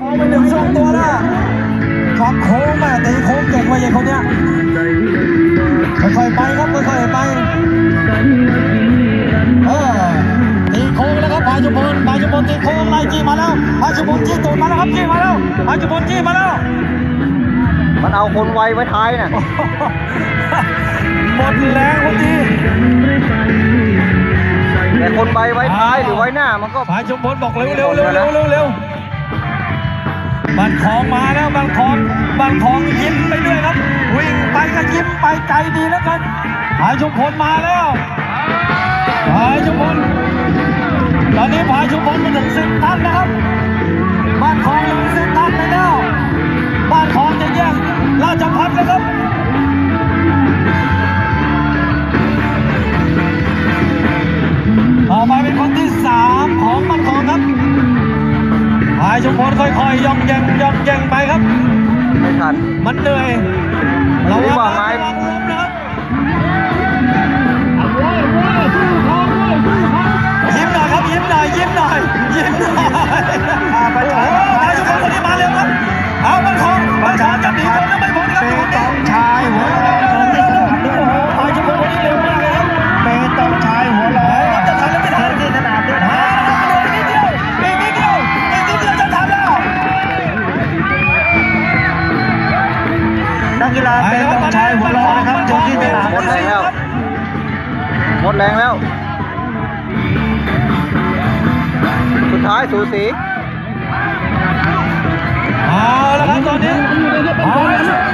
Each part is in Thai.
เอาไปหนึ่งช่วงตัวแล้วครับโค้งแม่ตีโค้งเก่งว่าอย่างคนเนี้ยค่อยๆไปครับค่อยๆไปเออตีโค้งแล้วครับพายุพลพายุพลตีโค้งไล่จี้มาแล้วพายุพลจี้ตูดมาแล้วครับจี้มาแล้วพายุพลจี้มาแล้ว มันเอาคนไวไว้ท้ายน่ะหมดแรงวันนี้แต่คนไวไว้ท้ายหรือไว้หน้ามันก็พายุพลบอกเร็วเร็วเร็วเร็วเร็วเร็ว บันทองมาแล้วบันทองบันทองยิ้มไปด้วยครับ วิ่งไปก็ยิ้มไปใจดีแล้วกันพายุมพลมาแล้วพายุมพลตอนนี้พายุมพลมาถึงสิบท่านนะครับบ้านทองถึงสิบท่านแล้วบ้านทองจะแย่งราชพัฒน์เลยครับต่อไปเป็นายชุมพลค่อยๆย่องแยงย่องแยงไปครับ ไม่ทัน มันเหนื่อย เราดีกว่าไหม ชายหัวร้อนะครับอยู่ที่เป็นหมดแรงแล้ว หมดแรงแล้ว สุดท้ายสูสีเอาละครับตอนนี้พาลพ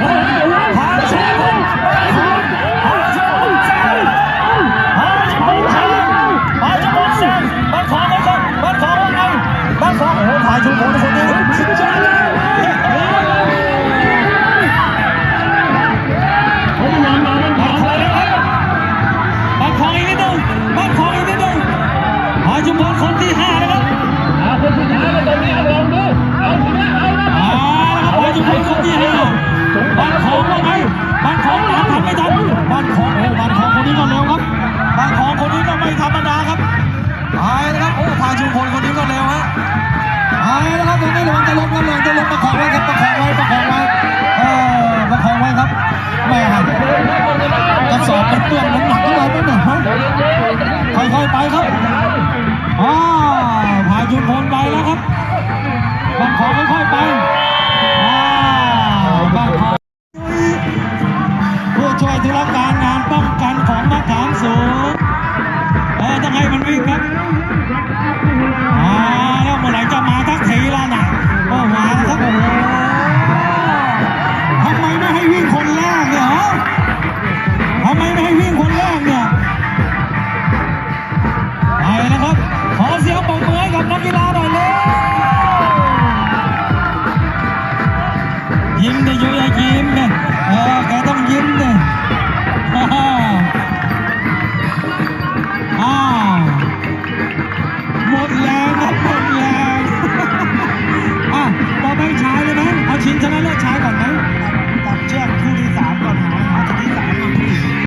ช่วยธุรการงานป้องกันของมะขามสูงเออต้องให้มันวิ่งครับอ่าแล้วเมื่อไหร่จะมาทักทีล่ะน่ะโอ้มาแล้วครับโอ้โหทำไมไม่ให้วิ่งคนแรกเนี่ยฮะทำไมไม่ให้วิ่งคนแรกเนี่ยไปนะครับขอเสียงปรบมือให้กับนักกีฬาหน่อย เลยยิ้มดิ